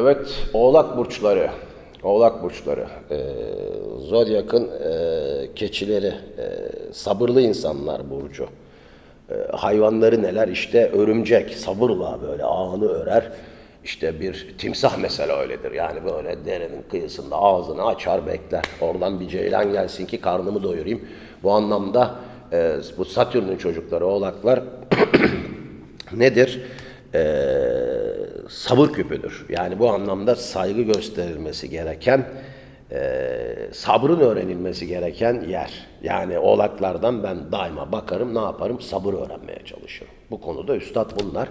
Evet, Oğlak burçları. Oğlak burçları. Ee, Zodyak'ın e, keçileri. e, sabırlı insanlar burcu. Ee, hayvanları neler? İşte örümcek. Sabırla böyle ağını örer. İşte bir timsah mesela öyledir. Yani böyle derenin kıyısında ağzını açar bekler. Oradan bir ceylan gelsin ki karnımı doyurayım. Bu anlamda e, bu Satürn'ün çocukları oğlaklar nedir? Ee, sabır küpüdür. Yani bu anlamda saygı gösterilmesi gereken, e, sabrın öğrenilmesi gereken yer. Yani oğlaklardan ben daima bakarım, ne yaparım? Sabır öğrenmeye çalışırım. Bu konuda üstad bunlar.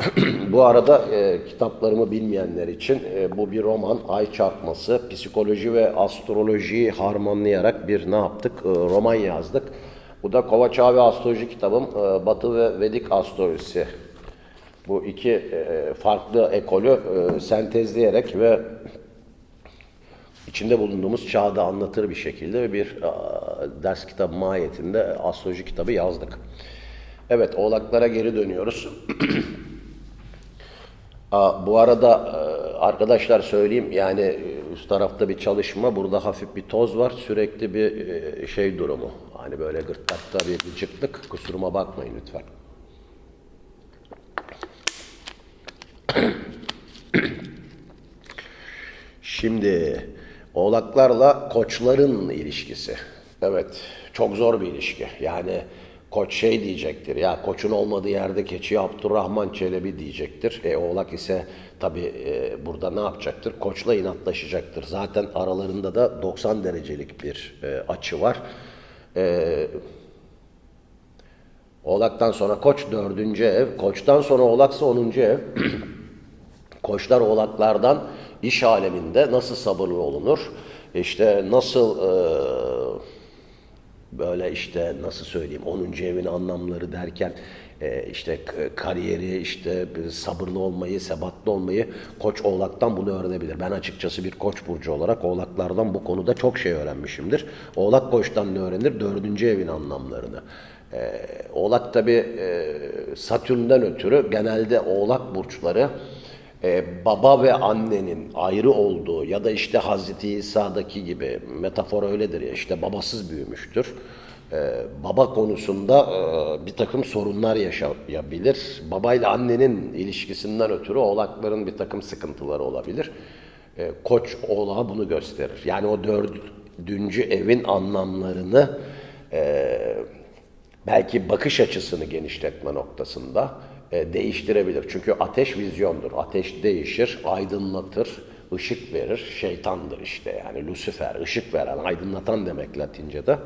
bu arada e, kitaplarımı bilmeyenler için e, bu bir roman, Ay Çarpması, psikoloji ve astrolojiyi harmanlayarak bir ne yaptık? E, roman yazdık. Bu da Kovaçavi Astroloji kitabım, e, Batı ve Vedik Astrolojisi bu iki e, farklı ekolü e, sentezleyerek ve içinde bulunduğumuz çağda anlatır bir şekilde bir e, ders kitabı mahiyetinde astroloji kitabı yazdık. Evet, oğlaklara geri dönüyoruz. Bu arada arkadaşlar söyleyeyim yani üst tarafta bir çalışma, burada hafif bir toz var, sürekli bir şey durumu. Hani böyle gırtlakta bir gıcıklık, kusuruma bakmayın lütfen. Şimdi oğlaklarla koçların ilişkisi. Evet, çok zor bir ilişki. Yani koç şey diyecektir, ya koçun olmadığı yerde keçi Abdurrahman Çelebi diyecektir. E, oğlak ise tabii e, burada ne yapacaktır? Koçla inatlaşacaktır. Zaten aralarında da 90 derecelik bir e, açı var. E, Oğlaktan sonra koç dördüncü ev, koçtan sonra oğlaksa onuncu ev. Koçlar oğlaklardan iş aleminde nasıl sabırlı olunur? İşte nasıl e, böyle işte nasıl söyleyeyim 10. evin anlamları derken e, işte kariyeri işte sabırlı olmayı, sebatlı olmayı koç oğlaktan bunu öğrenebilir. Ben açıkçası bir koç burcu olarak oğlaklardan bu konuda çok şey öğrenmişimdir. Oğlak koçtan ne öğrenir? Dördüncü evin anlamlarını. E, oğlak tabi e, Satürn'den ötürü genelde oğlak burçları e, baba ve annenin ayrı olduğu ya da işte Hazreti İsa'daki gibi metafor öyledir ya işte babasız büyümüştür. E, baba konusunda e, bir takım sorunlar yaşayabilir. Babayla annenin ilişkisinden ötürü oğlakların bir takım sıkıntıları olabilir. E, koç oğlağa bunu gösterir. Yani o dördüncü evin anlamlarını e, belki bakış açısını genişletme noktasında değiştirebilir. Çünkü ateş vizyondur. Ateş değişir, aydınlatır, ışık verir. Şeytandır işte yani Lucifer, ışık veren, aydınlatan demek Latince'de.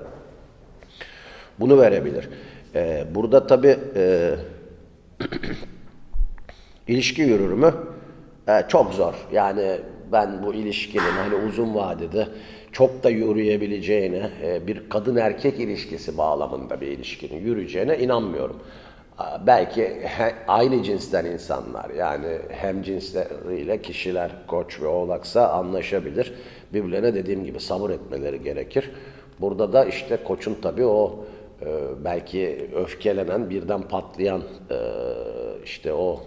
Bunu verebilir. E, burada tabi e, ilişki yürür mü? E, çok zor. Yani ben bu ilişkinin hani uzun vadede çok da yürüyebileceğine, e, bir kadın erkek ilişkisi bağlamında bir ilişkinin yürüyeceğine inanmıyorum. Belki aynı cinsten insanlar yani hem cinsleriyle kişiler koç ve oğlaksa anlaşabilir. Birbirlerine dediğim gibi sabır etmeleri gerekir. Burada da işte koçun tabii o e, belki öfkelenen birden patlayan e, işte o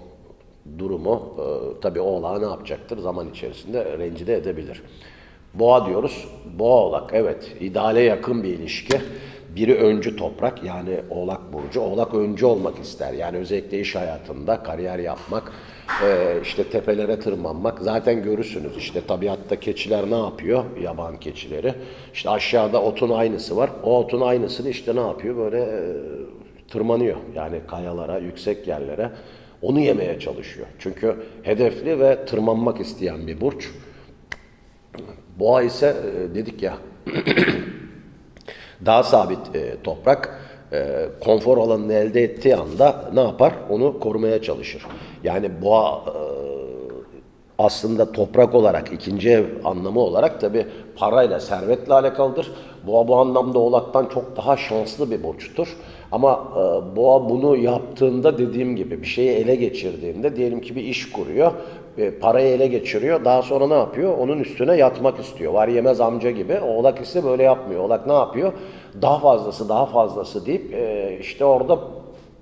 durumu e, tabii oğlağı ne yapacaktır? Zaman içerisinde rencide edebilir. Boğa diyoruz. Boğa oğlak evet ideale yakın bir ilişki. Biri öncü toprak yani oğlak burcu. Oğlak öncü olmak ister. Yani özellikle iş hayatında kariyer yapmak, e, işte tepelere tırmanmak. Zaten görürsünüz işte tabiatta keçiler ne yapıyor? Yaban keçileri. İşte aşağıda otun aynısı var. O otun aynısını işte ne yapıyor? Böyle e, tırmanıyor. Yani kayalara, yüksek yerlere. Onu yemeye çalışıyor. Çünkü hedefli ve tırmanmak isteyen bir burç. Boğa ise e, dedik ya daha sabit e, toprak e, konfor alanını elde ettiği anda ne yapar? Onu korumaya çalışır. Yani boğa e, aslında toprak olarak ikinci ev anlamı olarak tabi parayla servetle alakalıdır. Boğa bu anlamda oğlaktan çok daha şanslı bir burçtur. Ama e, boğa bunu yaptığında dediğim gibi bir şeyi ele geçirdiğinde diyelim ki bir iş kuruyor. E, parayı ele geçiriyor. Daha sonra ne yapıyor? Onun üstüne yatmak istiyor. Var yemez amca gibi. Oğlak ise böyle yapmıyor. Oğlak ne yapıyor? Daha fazlası daha fazlası deyip e, işte orada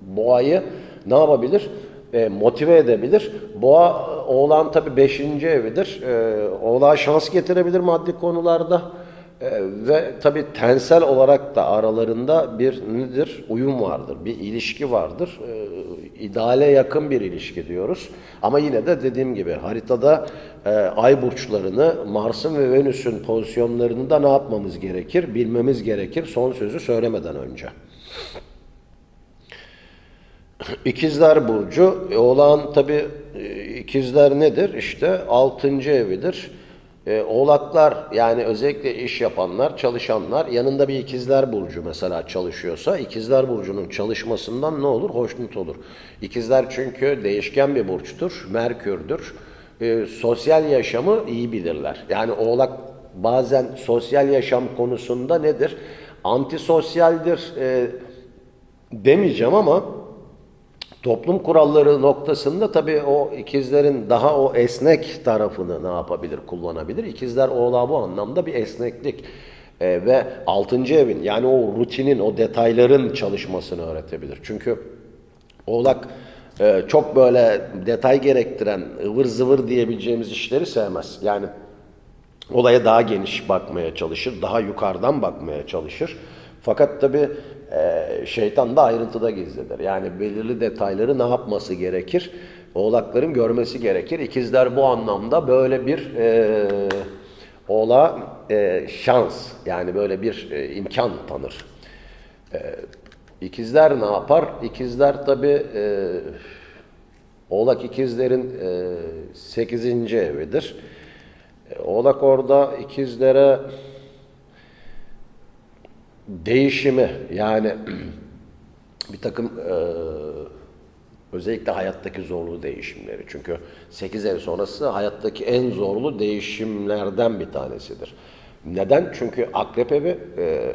boğayı ne yapabilir? e, motive edebilir. Boğa oğlan tabii 5. evidir. E, oğlağa şans getirebilir maddi konularda. E, ve tabii tensel olarak da aralarında bir nedir? Uyum vardır, bir ilişki vardır. İdeale yakın bir ilişki diyoruz. Ama yine de dediğim gibi haritada e, ay burçlarını, Mars'ın ve Venüs'ün pozisyonlarını da ne yapmamız gerekir? Bilmemiz gerekir son sözü söylemeden önce. İkizler Burcu, e, oğlan tabi ikizler nedir? İşte 6. evidir. E, oğlaklar yani özellikle iş yapanlar, çalışanlar yanında bir ikizler burcu mesela çalışıyorsa ikizler burcunun çalışmasından ne olur? Hoşnut olur. İkizler çünkü değişken bir burçtur, Merkür'dür. E, sosyal yaşamı iyi bilirler. Yani oğlak bazen sosyal yaşam konusunda nedir? Antisosyaldir e, demeyeceğim ama Toplum kuralları noktasında tabii o ikizlerin daha o esnek tarafını ne yapabilir, kullanabilir. İkizler oğlağı bu anlamda bir esneklik e, ve altıncı evin yani o rutinin, o detayların çalışmasını öğretebilir. Çünkü oğlak e, çok böyle detay gerektiren, ıvır zıvır diyebileceğimiz işleri sevmez. Yani olaya daha geniş bakmaya çalışır, daha yukarıdan bakmaya çalışır. Fakat tabii e, şeytan da ayrıntıda gizlidir. Yani belirli detayları ne yapması gerekir? Oğlakların görmesi gerekir. İkizler bu anlamda böyle bir e, oğla e, şans yani böyle bir e, imkan tanır. E, ikizler ne yapar? İkizler tabii e, Oğlak ikizlerin e, 8. evidir. E, Oğlak orada ikizlere değişimi yani bir takım e, özellikle hayattaki zorlu değişimleri. Çünkü 8 ev sonrası hayattaki en zorlu değişimlerden bir tanesidir. Neden? Çünkü akrep evi e,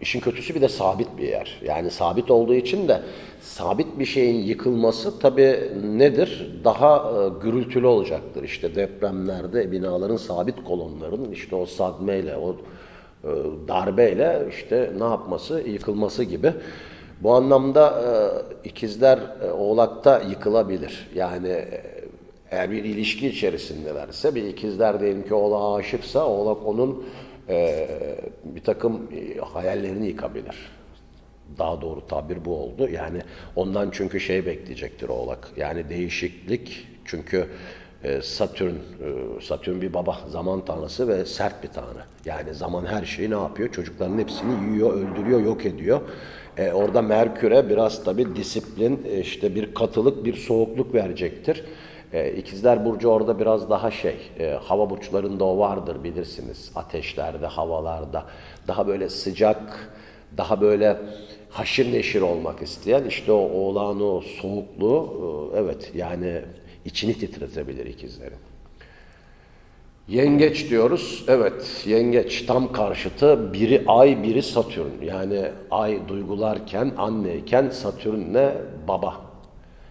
işin kötüsü bir de sabit bir yer. Yani sabit olduğu için de sabit bir şeyin yıkılması tabii nedir? Daha e, gürültülü olacaktır. İşte depremlerde binaların sabit kolonlarının işte o sadmeyle, o darbeyle işte ne yapması, yıkılması gibi. Bu anlamda e, ikizler e, oğlakta yıkılabilir. Yani e, eğer bir ilişki içerisindelerse bir ikizler diyelim ki oğlağa aşıksa oğlak onun e, bir takım e, hayallerini yıkabilir. Daha doğru tabir bu oldu. Yani ondan çünkü şey bekleyecektir oğlak. Yani değişiklik çünkü e, Satürn, e, Satürn bir baba, zaman tanrısı ve sert bir tanrı. Yani zaman her şeyi ne yapıyor? Çocukların hepsini yiyor, öldürüyor, yok ediyor. E, orada Merkür'e biraz tabi disiplin, e, işte bir katılık, bir soğukluk verecektir. E, İkizler Burcu orada biraz daha şey, e, hava burçlarında o vardır bilirsiniz. Ateşlerde, havalarda daha böyle sıcak, daha böyle haşir neşir olmak isteyen işte o oğlan o soğukluğu e, evet yani içini titretebilir ikizlerin. Yengeç diyoruz. Evet, yengeç tam karşıtı biri ay, biri satürn. Yani ay duygularken, anneyken satürnle baba.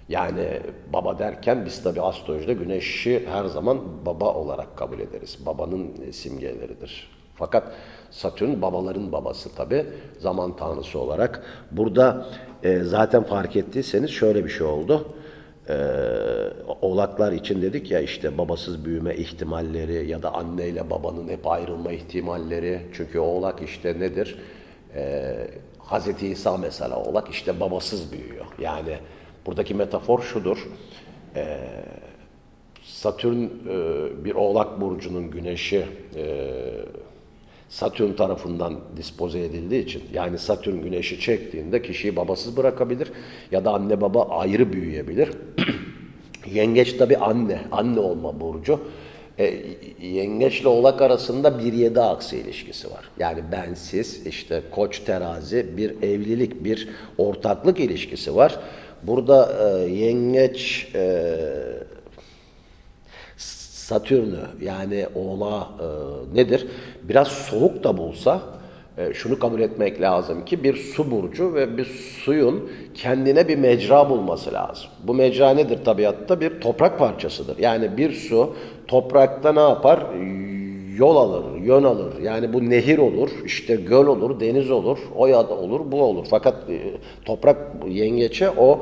Yani baba derken biz tabi astrolojide güneşi her zaman baba olarak kabul ederiz. Babanın simgeleridir. Fakat Satürn babaların babası tabi zaman tanrısı olarak. Burada e, zaten fark ettiyseniz şöyle bir şey oldu e, oğlaklar için dedik ya işte babasız büyüme ihtimalleri ya da anneyle babanın hep ayrılma ihtimalleri. Çünkü oğlak işte nedir? E, Hazreti İsa mesela oğlak işte babasız büyüyor. Yani buradaki metafor şudur. E, Satürn e, bir oğlak burcunun güneşi e, Satürn tarafından dispoze edildiği için yani Satürn güneşi çektiğinde kişiyi babasız bırakabilir ya da anne baba ayrı büyüyebilir. Yengeç tabi anne, anne olma burcu. E, yengeçle oğlak arasında bir yedi aksi ilişkisi var. Yani bensiz işte koç terazi bir evlilik, bir ortaklık ilişkisi var. Burada e, yengeç e, Satürn'ü yani oğla e, nedir? Biraz soğuk da bulsa e, şunu kabul etmek lazım ki bir su burcu ve bir suyun kendine bir mecra bulması lazım. Bu mecra nedir tabiatta? Bir toprak parçasıdır. Yani bir su toprakta ne yapar? Yol alır, yön alır. Yani bu nehir olur, işte göl olur, deniz olur, o ya da olur, bu olur. Fakat e, toprak yengeçe o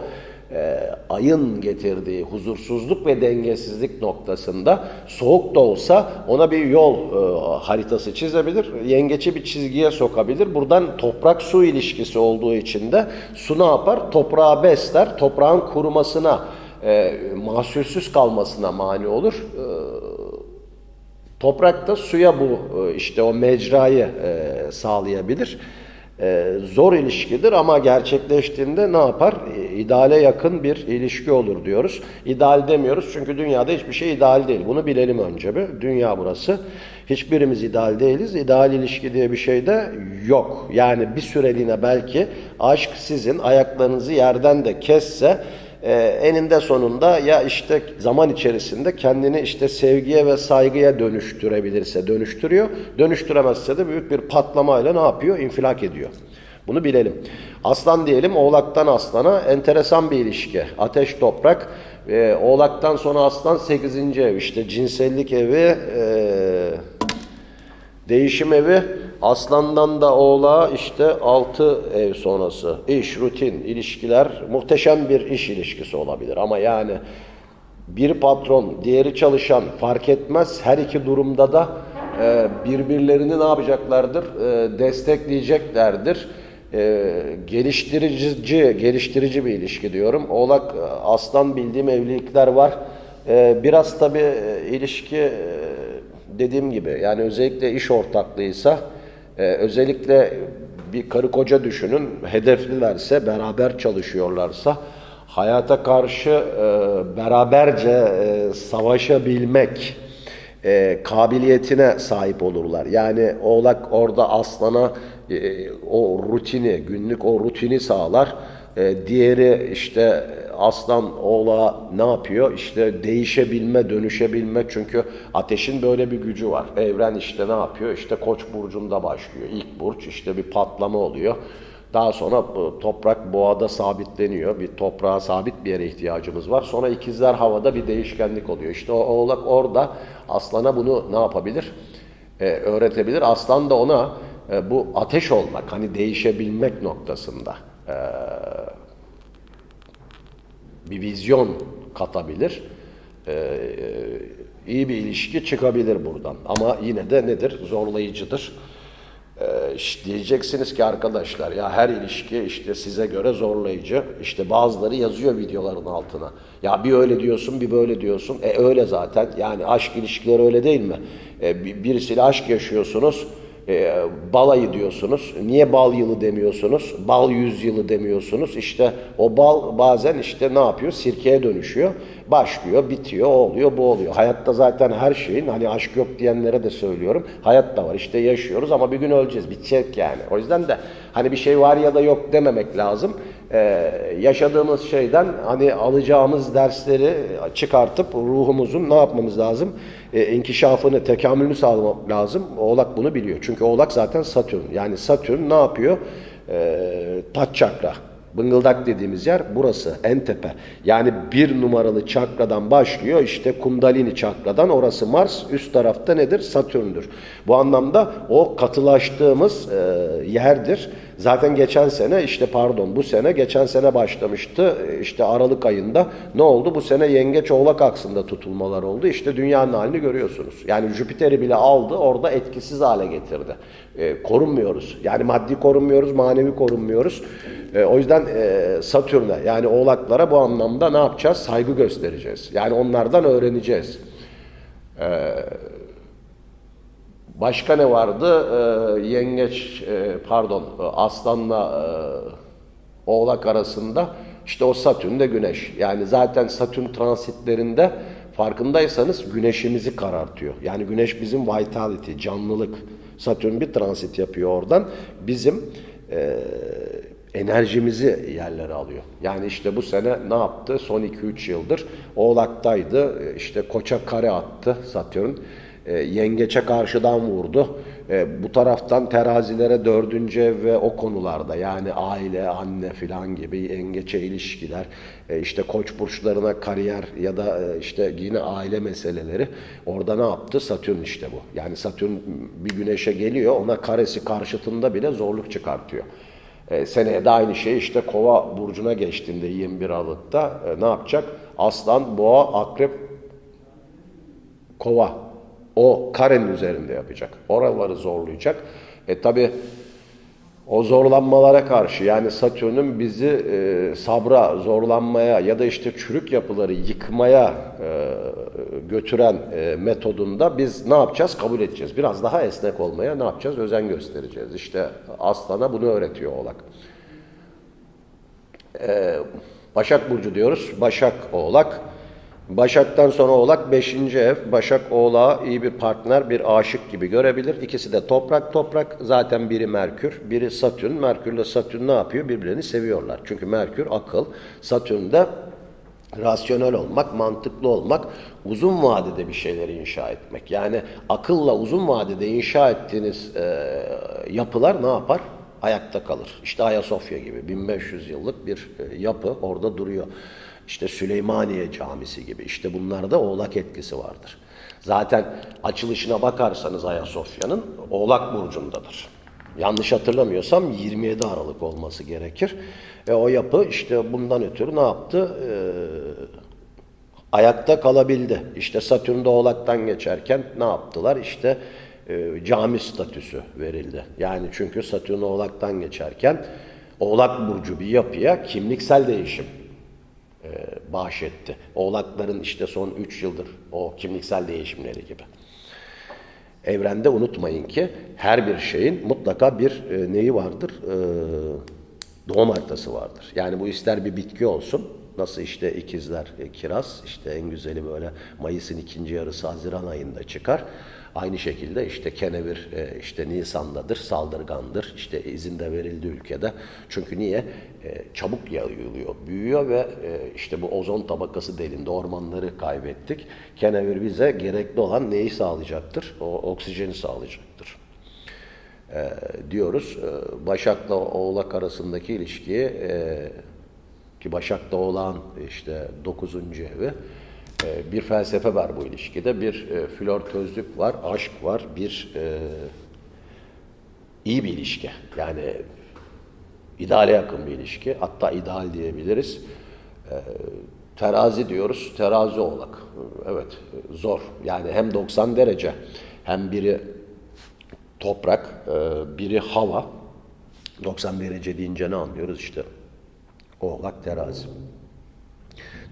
e, ayın getirdiği huzursuzluk ve dengesizlik noktasında soğuk da olsa ona bir yol e, haritası çizebilir. Yengeci bir çizgiye sokabilir. Buradan toprak su ilişkisi olduğu için de su ne yapar? Toprağı besler. Toprağın kurumasına, e, mahsulsüz kalmasına mani olur. E, Toprak da suya bu e, işte o mecrayı e, sağlayabilir. E, Zor ilişkidir ama gerçekleştiğinde ne yapar? E, İdeale yakın bir ilişki olur diyoruz. İdeal demiyoruz çünkü dünyada hiçbir şey ideal değil. Bunu bilelim önce bir. Dünya burası. Hiçbirimiz ideal değiliz. İdeal ilişki diye bir şey de yok. Yani bir süreliğine belki aşk sizin ayaklarınızı yerden de kesse e, eninde sonunda ya işte zaman içerisinde kendini işte sevgiye ve saygıya dönüştürebilirse dönüştürüyor. Dönüştüremezse de büyük bir patlamayla ne yapıyor? İnfilak ediyor. Bunu bilelim. Aslan diyelim oğlaktan aslana enteresan bir ilişki. Ateş toprak. E, oğlaktan sonra aslan 8. ev işte cinsellik evi e, Değişim evi aslandan da oğlağa işte 6 ev sonrası iş, rutin, ilişkiler muhteşem bir iş ilişkisi olabilir. Ama yani bir patron, diğeri çalışan fark etmez her iki durumda da e, birbirlerini ne yapacaklardır? Destekleyeceklerdir. E, geliştirici, geliştirici bir ilişki diyorum. Oğlak, e, aslan bildiğim evlilikler var. E, biraz tabii e, ilişki e, dediğim gibi yani özellikle iş ortaklığıysa e, özellikle bir karı koca düşünün hedeflilerse beraber çalışıyorlarsa hayata karşı e, beraberce e, savaşabilmek e, kabiliyetine sahip olurlar. Yani oğlak orada aslana e, o rutini günlük o rutini sağlar. E, diğeri işte aslan oğla ne yapıyor? İşte değişebilme, dönüşebilme çünkü ateşin böyle bir gücü var. Evren işte ne yapıyor? İşte koç burcunda başlıyor. İlk burç işte bir patlama oluyor. Daha sonra bu toprak boğada sabitleniyor. Bir toprağa sabit bir yere ihtiyacımız var. Sonra ikizler havada bir değişkenlik oluyor. İşte o oğlak orada aslana bunu ne yapabilir? Ee, öğretebilir. Aslan da ona e, bu ateş olmak, hani değişebilmek noktasında e, bir vizyon katabilir. Ee, iyi bir ilişki çıkabilir buradan. Ama yine de nedir? Zorlayıcıdır. Diyeceksiniz ki arkadaşlar ya her ilişki işte size göre zorlayıcı. İşte bazıları yazıyor videoların altına. Ya bir öyle diyorsun bir böyle diyorsun. E öyle zaten. Yani aşk ilişkileri öyle değil mi? E, bir- birisiyle aşk yaşıyorsunuz. E, balayı diyorsunuz. Niye bal yılı demiyorsunuz? Bal yüz yılı demiyorsunuz. İşte o bal bazen işte ne yapıyor? Sirkeye dönüşüyor. Başlıyor, bitiyor, o oluyor, bu oluyor. Hayatta zaten her şeyin hani aşk yok diyenlere de söylüyorum. Hayat da var. İşte yaşıyoruz ama bir gün öleceğiz. Bitecek yani. O yüzden de hani bir şey var ya da yok dememek lazım. Ee, yaşadığımız şeyden hani alacağımız dersleri çıkartıp ruhumuzun ne yapmamız lazım? Ee, inkişafını, tekamülünü sağlamak lazım. Oğlak bunu biliyor. Çünkü Oğlak zaten Satürn. Yani Satürn ne yapıyor? Ee, taç çakra. Bıngıldak dediğimiz yer burası en tepe. Yani bir numaralı çakradan başlıyor işte kundalini çakradan orası Mars üst tarafta nedir? Satürn'dür. Bu anlamda o katılaştığımız e, yerdir. Zaten geçen sene işte pardon bu sene geçen sene başlamıştı işte Aralık ayında ne oldu? Bu sene yengeç oğlak aksında tutulmalar oldu. İşte dünyanın halini görüyorsunuz. Yani Jüpiter'i bile aldı orada etkisiz hale getirdi. E, korunmuyoruz. Yani maddi korunmuyoruz, manevi korunmuyoruz. E, o yüzden e, Satürn'e yani oğlaklara bu anlamda ne yapacağız? Saygı göstereceğiz. Yani onlardan öğreneceğiz. E, başka ne vardı? E, yengeç, e, pardon, e, aslanla e, oğlak arasında işte o Satürn de güneş. Yani zaten Satürn transitlerinde farkındaysanız güneşimizi karartıyor. Yani güneş bizim vitality, canlılık. Satürn bir transit yapıyor oradan. Bizim e, enerjimizi yerlere alıyor. Yani işte bu sene ne yaptı? Son 2-3 yıldır Oğlak'taydı. E, İşte Koç'a kare attı Satürn. E, yengeçe karşıdan vurdu. E, bu taraftan terazilere dördüncü ev ve o konularda yani aile, anne filan gibi yengeçe ilişkiler, e, işte koç burçlarına kariyer ya da e, işte yine aile meseleleri orada ne yaptı? Satürn işte bu. Yani Satürn bir güneşe geliyor ona karesi karşıtında bile zorluk çıkartıyor. E, seneye de aynı şey işte kova burcuna geçtiğinde 21 Aralık'ta e, ne yapacak? Aslan, boğa, akrep, kova. O karenin üzerinde yapacak. Oraları zorlayacak. E tabi o zorlanmalara karşı yani Satürn'ün bizi e, sabra, zorlanmaya ya da işte çürük yapıları yıkmaya e, götüren e, metodunda biz ne yapacağız? Kabul edeceğiz. Biraz daha esnek olmaya ne yapacağız? Özen göstereceğiz. İşte Aslan'a bunu öğretiyor Oğlak. E, Başak Burcu diyoruz. Başak Oğlak. Başak'tan sonra Oğlak 5. ev. Başak Oğlak'ı iyi bir partner, bir aşık gibi görebilir. İkisi de toprak toprak. Zaten biri Merkür, biri Satürn. Merkür ile Satürn ne yapıyor? Birbirlerini seviyorlar. Çünkü Merkür akıl, Satürn de rasyonel olmak, mantıklı olmak, uzun vadede bir şeyleri inşa etmek. Yani akılla uzun vadede inşa ettiğiniz e, yapılar ne yapar? Ayakta kalır. İşte Ayasofya gibi 1500 yıllık bir e, yapı orada duruyor. İşte Süleymaniye Camisi gibi. İşte bunlarda oğlak etkisi vardır. Zaten açılışına bakarsanız Ayasofya'nın oğlak burcundadır. Yanlış hatırlamıyorsam 27 Aralık olması gerekir. E, o yapı işte bundan ötürü ne yaptı? E, ayakta kalabildi. İşte Satürn'de Oğlak'tan geçerken ne yaptılar? İşte e, cami statüsü verildi. Yani çünkü Satürn Oğlak'tan geçerken Oğlak Burcu bir yapıya kimliksel değişim e, bahşetti. Oğlakların işte son 3 yıldır o kimliksel değişimleri gibi. Evrende unutmayın ki her bir şeyin mutlaka bir e, neyi vardır? E, doğum haritası vardır. Yani bu ister bir bitki olsun, nasıl işte ikizler e, kiraz, işte en güzeli böyle Mayıs'ın ikinci yarısı Haziran ayında çıkar. Aynı şekilde işte kenevir e, işte Nisan'dadır, saldırgandır, işte izin de verildi ülkede. Çünkü niye? E, çabuk yayılıyor, büyüyor ve e, işte bu ozon tabakası delindi, ormanları kaybettik. Kenevir bize gerekli olan neyi sağlayacaktır? O oksijeni sağlayacaktır diyoruz. Başak'la Oğlak arasındaki ilişkiyi ki Başak'la Oğlak'ın işte 9. evi bir felsefe var bu ilişkide. Bir e, flörtözlük var, aşk var, bir e, iyi bir ilişki. Yani ideale yakın bir ilişki. Hatta ideal diyebiliriz. E, terazi diyoruz, terazi oğlak. Evet, zor. Yani hem 90 derece hem biri toprak, e, biri hava. 90 derece deyince ne anlıyoruz? İşte oğlak terazi.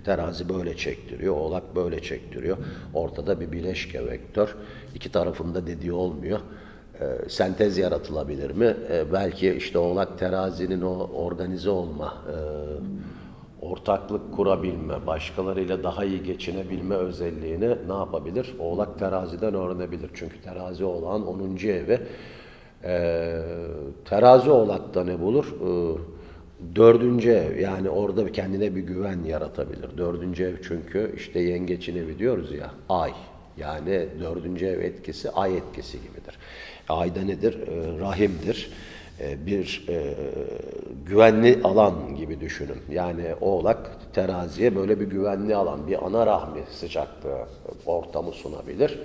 Terazi böyle çektiriyor, oğlak böyle çektiriyor. Ortada bir bileşke vektör. İki tarafında dediği olmuyor. E, sentez yaratılabilir mi? E, belki işte oğlak terazinin o organize olma, e, ortaklık kurabilme, başkalarıyla daha iyi geçinebilme özelliğini ne yapabilir? Oğlak teraziden öğrenebilir. Çünkü terazi olan 10. evi. E, terazi oğlakta ne bulur? E, dördüncü ev yani orada kendine bir güven yaratabilir. Dördüncü ev çünkü işte yengeçin evi diyoruz ya ay. Yani dördüncü ev etkisi ay etkisi gibidir. Ayda nedir? E, rahimdir e, bir e, güvenli alan gibi düşünün. Yani oğlak teraziye böyle bir güvenli alan, bir ana rahmi sıcaklığı ortamı sunabilir.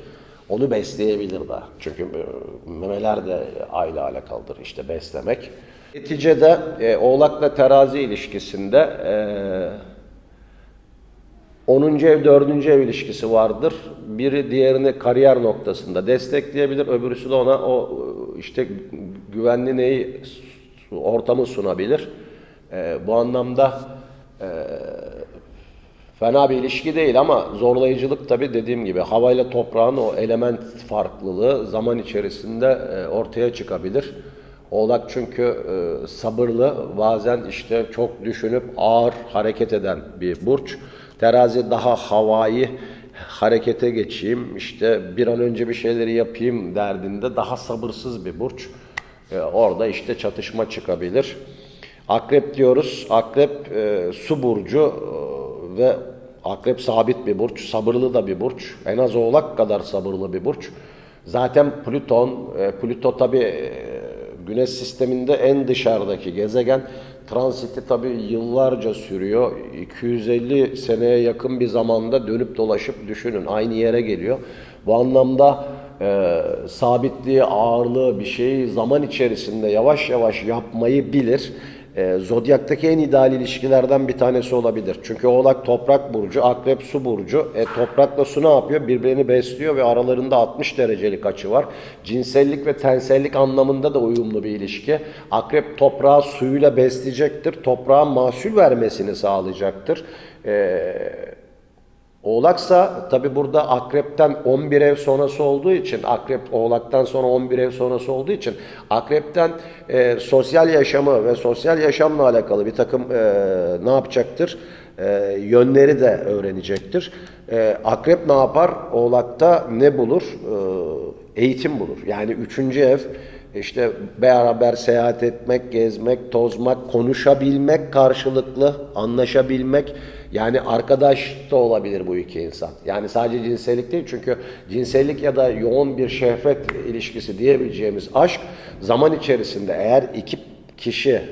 Onu besleyebilir de. Çünkü e, memeler de ayla alakalıdır işte beslemek. Neticede e, oğlakla terazi ilişkisinde e, 10. ev 4. ev ilişkisi vardır. Biri diğerini kariyer noktasında destekleyebilir. Öbürüsü de ona o işte güvenli neyi ortamı sunabilir. Ee, bu anlamda e, fena bir ilişki değil ama zorlayıcılık tabii dediğim gibi havayla toprağın o element farklılığı zaman içerisinde e, ortaya çıkabilir. Oğlak çünkü e, sabırlı, bazen işte çok düşünüp ağır hareket eden bir burç. Terazi daha havai harekete geçeyim, işte bir an önce bir şeyleri yapayım derdinde daha sabırsız bir burç. E, orada işte çatışma çıkabilir. Akrep diyoruz. Akrep e, su burcu e, ve akrep sabit bir burç, sabırlı da bir burç. En az oğlak kadar sabırlı bir burç. Zaten Plüton, e, Plüto tabi e, Güneş sisteminde en dışarıdaki gezegen. Transiti tabi yıllarca sürüyor. 250 seneye yakın bir zamanda dönüp dolaşıp düşünün. Aynı yere geliyor. Bu anlamda e, sabitliği, ağırlığı bir şeyi zaman içerisinde yavaş yavaş yapmayı bilir. E, Zodyak'taki en ideal ilişkilerden bir tanesi olabilir. Çünkü Oğlak toprak burcu, Akrep su burcu. E, toprakla su ne yapıyor? Birbirini besliyor ve aralarında 60 derecelik açı var. Cinsellik ve tensellik anlamında da uyumlu bir ilişki. Akrep toprağı suyuyla besleyecektir. Toprağın mahsul vermesini sağlayacaktır. Eee Oğlaksa tabi burada akrepten 11 ev sonrası olduğu için akrep oğlaktan sonra 11 ev sonrası olduğu için akrepten e, sosyal yaşamı ve sosyal yaşamla alakalı bir takım e, ne yapacaktır? E, yönleri de öğrenecektir. E, akrep ne yapar? Oğlakta ne bulur? E, eğitim bulur. Yani üçüncü ev işte beraber seyahat etmek, gezmek, tozmak, konuşabilmek karşılıklı, anlaşabilmek. Yani arkadaş da olabilir bu iki insan. Yani sadece cinsellik değil çünkü cinsellik ya da yoğun bir şehvet ilişkisi diyebileceğimiz aşk zaman içerisinde eğer iki kişi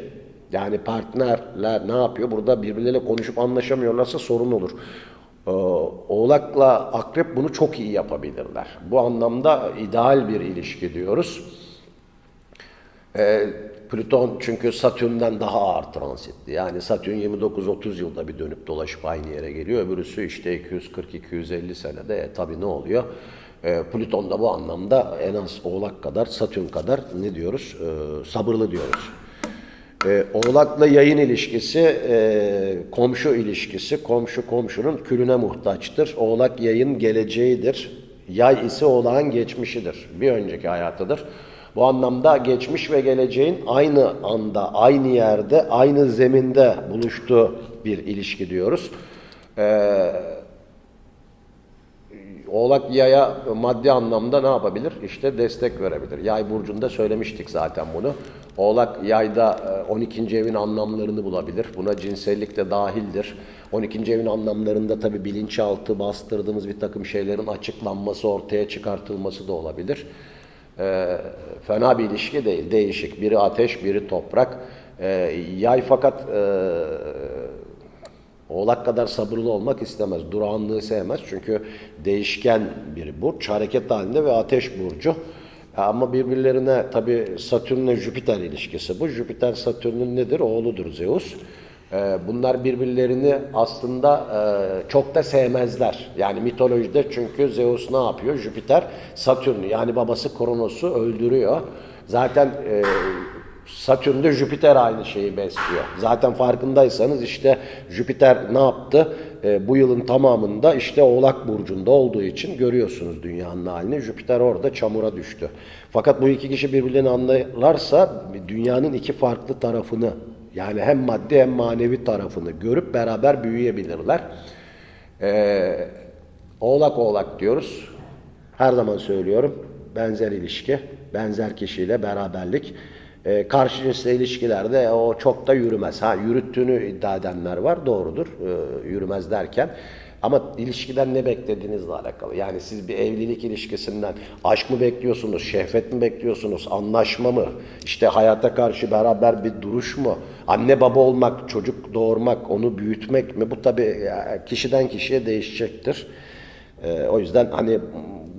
yani partnerler ne yapıyor? Burada birbirleriyle konuşup anlaşamıyorlarsa sorun olur. Ee, Oğlakla akrep bunu çok iyi yapabilirler. Bu anlamda ideal bir ilişki diyoruz. E, Plüton çünkü Satürn'den daha ağır transitli. Yani Satürn 29-30 yılda bir dönüp dolaşıp aynı yere geliyor. Öbürüsü işte 240-250 senede. E, tabii ne oluyor? E, Plüton da bu anlamda en az Oğlak kadar, Satürn kadar ne diyoruz? E, sabırlı diyoruz. E, oğlakla yayın ilişkisi, e, komşu ilişkisi, komşu komşunun külüne muhtaçtır. Oğlak yayın geleceğidir. Yay ise oğlağın geçmişidir. Bir önceki hayatıdır. Bu anlamda geçmiş ve geleceğin aynı anda, aynı yerde, aynı zeminde buluştuğu bir ilişki diyoruz. Ee, Oğlak yaya maddi anlamda ne yapabilir? İşte destek verebilir. Yay burcunda söylemiştik zaten bunu. Oğlak yayda e, 12. evin anlamlarını bulabilir. Buna cinsellik de dahildir. 12. evin anlamlarında tabi bilinçaltı bastırdığımız bir takım şeylerin açıklanması, ortaya çıkartılması da olabilir. E, fena bir ilişki değil, değişik. Biri ateş, biri toprak. E, yay fakat e, Oğlak kadar sabırlı olmak istemez. Durağanlığı sevmez. Çünkü değişken bir burç. Hareket halinde ve ateş burcu. Ama birbirlerine tabi Satürn ile Jüpiter ilişkisi bu. Jüpiter Satürn'ün nedir? Oğludur Zeus. Ee, Bunlar birbirlerini aslında e, çok da sevmezler. Yani mitolojide çünkü Zeus ne yapıyor? Jüpiter Satürn'ü yani babası Kronos'u öldürüyor. Zaten e, Satürn'de Jüpiter aynı şeyi besliyor. Zaten farkındaysanız işte Jüpiter ne yaptı? E, bu yılın tamamında işte Oğlak Burcu'nda olduğu için görüyorsunuz dünyanın halini. Jüpiter orada çamura düştü. Fakat bu iki kişi birbirlerini anlarlarsa dünyanın iki farklı tarafını yani hem maddi hem manevi tarafını görüp beraber büyüyebilirler. Ee, oğlak oğlak diyoruz. Her zaman söylüyorum. Benzer ilişki, benzer kişiyle beraberlik. Ee, karşı cinsle ilişkilerde o çok da yürümez. Ha yürüttüğünü iddia edenler var. Doğrudur. Ee, yürümez derken. Ama ilişkiden ne beklediğinizle alakalı. Yani siz bir evlilik ilişkisinden aşk mı bekliyorsunuz, şehvet mi bekliyorsunuz, anlaşma mı, işte hayata karşı beraber bir duruş mu, anne baba olmak, çocuk doğurmak, onu büyütmek mi? Bu tabii kişiden kişiye değişecektir. Ee, o yüzden hani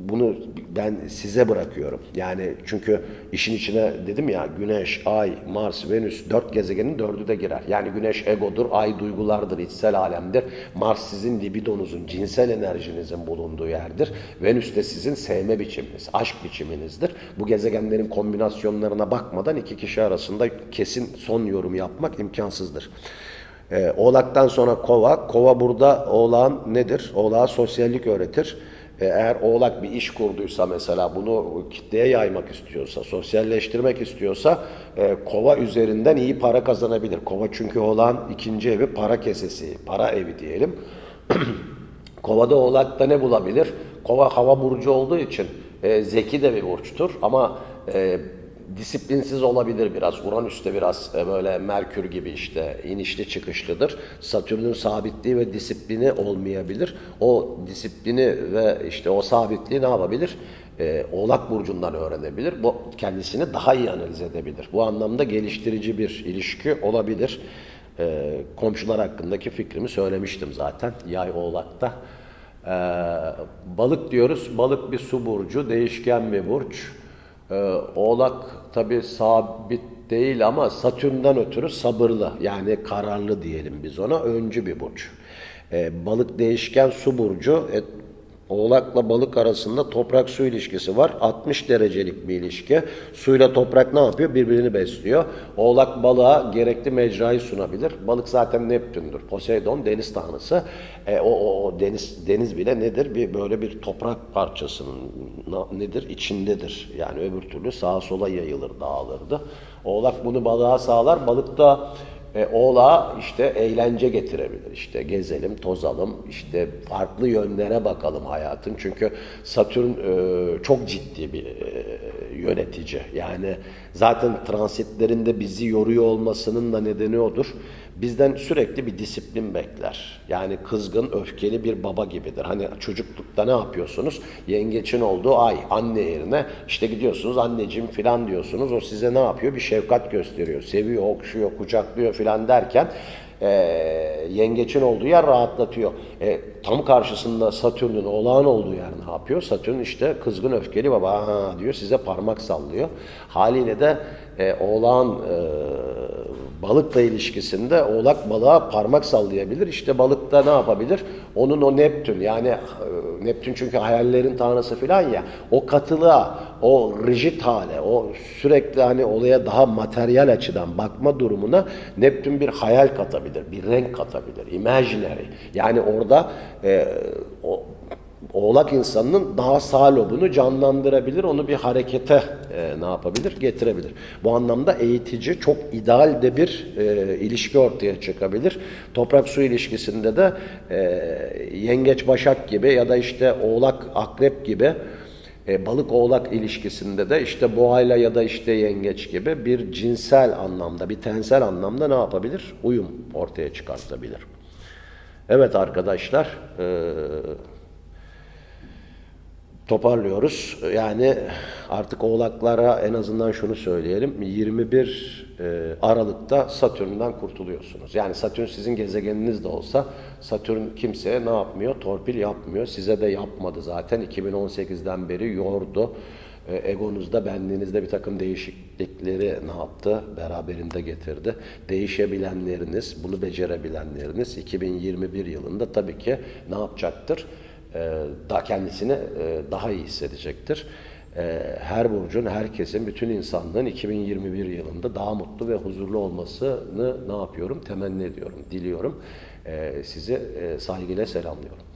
bunu ben size bırakıyorum. Yani çünkü işin içine dedim ya Güneş, Ay, Mars, Venüs dört gezegenin dördü de girer. Yani Güneş egodur, Ay duygulardır, içsel alemdir. Mars sizin libidonuzun, cinsel enerjinizin bulunduğu yerdir. Venüs de sizin sevme biçiminiz, aşk biçiminizdir. Bu gezegenlerin kombinasyonlarına bakmadan iki kişi arasında kesin son yorum yapmak imkansızdır. Ee, oğlaktan sonra kova. Kova burada oğlağın nedir? Oğlağa sosyallik öğretir. Ee, eğer oğlak bir iş kurduysa mesela bunu kitleye yaymak istiyorsa, sosyalleştirmek istiyorsa e, kova üzerinden iyi para kazanabilir. Kova çünkü oğlağın ikinci evi para kesesi, para evi diyelim. Kovada oğlakta ne bulabilir? Kova hava burcu olduğu için e, zeki de bir burçtur ama e, disiplinsiz olabilir biraz. Uranüs'te biraz e, böyle Merkür gibi işte inişli çıkışlıdır. Satürn'ün sabitliği ve disiplini olmayabilir. O disiplini ve işte o sabitliği ne yapabilir? Ee, Oğlak Burcu'ndan öğrenebilir. Bu kendisini daha iyi analiz edebilir. Bu anlamda geliştirici bir ilişki olabilir. Ee, komşular hakkındaki fikrimi söylemiştim zaten. Yay Oğlak'ta Ee, balık diyoruz. Balık bir su burcu, değişken bir burç. Ee, oğlak tabi sabit değil ama Satürn'den ötürü sabırlı yani kararlı diyelim biz ona öncü bir burç. Ee, balık değişken su burcu. E, Oğlakla balık arasında toprak su ilişkisi var. 60 derecelik bir ilişki. Suyla toprak ne yapıyor? Birbirini besliyor. Oğlak balığa gerekli mecrayı sunabilir. Balık zaten Neptün'dür. Poseidon deniz tanrısı. E, o, o, o deniz deniz bile nedir? Bir böyle bir toprak parçasının nedir? İçindedir. Yani öbür türlü sağa sola yayılır, dağılırdı. Oğlak bunu balığa sağlar. Balık da e, oğlağa işte eğlence getirebilir. İşte gezelim, tozalım, işte farklı yönlere bakalım hayatın. Çünkü Satürn e, çok ciddi bir e, yönetici. Yani zaten transitlerinde bizi yoruyor olmasının da nedeni odur. Bizden sürekli bir disiplin bekler. Yani kızgın, öfkeli bir baba gibidir. Hani çocuklukta ne yapıyorsunuz? Yengeçin olduğu ay anne yerine işte gidiyorsunuz anneciğim filan diyorsunuz. O size ne yapıyor? Bir şefkat gösteriyor. Seviyor, okşuyor, kucaklıyor filan derken e, yengeçin olduğu yer rahatlatıyor. E, tam karşısında Satürn'ün olağan olduğu yer ne yapıyor? Satürn işte kızgın öfkeli baba ha diyor size parmak sallıyor. Haliyle de e, oğlağın e, balıkla ilişkisinde oğlak balığa parmak sallayabilir. İşte balıkta ne yapabilir? Onun o Neptün yani e, Neptün çünkü hayallerin tanrısı falan ya o katılığa, o rigid hale, o sürekli hani olaya daha materyal açıdan bakma durumuna Neptün bir hayal katabilir, bir renk katabilir, imaginary. Yani orada e, o Oğlak insanının daha sağ lobunu canlandırabilir, onu bir harekete e, ne yapabilir? Getirebilir. Bu anlamda eğitici, çok ideal de bir e, ilişki ortaya çıkabilir. Toprak su ilişkisinde de e, yengeç başak gibi ya da işte oğlak akrep gibi e, balık oğlak ilişkisinde de işte boğayla ya da işte yengeç gibi bir cinsel anlamda, bir tensel anlamda ne yapabilir? Uyum ortaya çıkartabilir. Evet arkadaşlar, e, toparlıyoruz. Yani artık oğlaklara en azından şunu söyleyelim. 21 e, Aralık'ta Satürn'den kurtuluyorsunuz. Yani Satürn sizin gezegeniniz de olsa Satürn kimseye ne yapmıyor? Torpil yapmıyor. Size de yapmadı zaten. 2018'den beri yordu. E, Egonuzda, benliğinizde bir takım değişiklikleri ne yaptı? Beraberinde getirdi. Değişebilenleriniz, bunu becerebilenleriniz 2021 yılında tabii ki ne yapacaktır? E, da kendisini e, daha iyi hissedecektir. E, Her burcun, herkesin, bütün insanlığın 2021 yılında daha mutlu ve huzurlu olmasını ne yapıyorum? Temenni ediyorum, diliyorum. Sizi saygıyla selamlıyorum.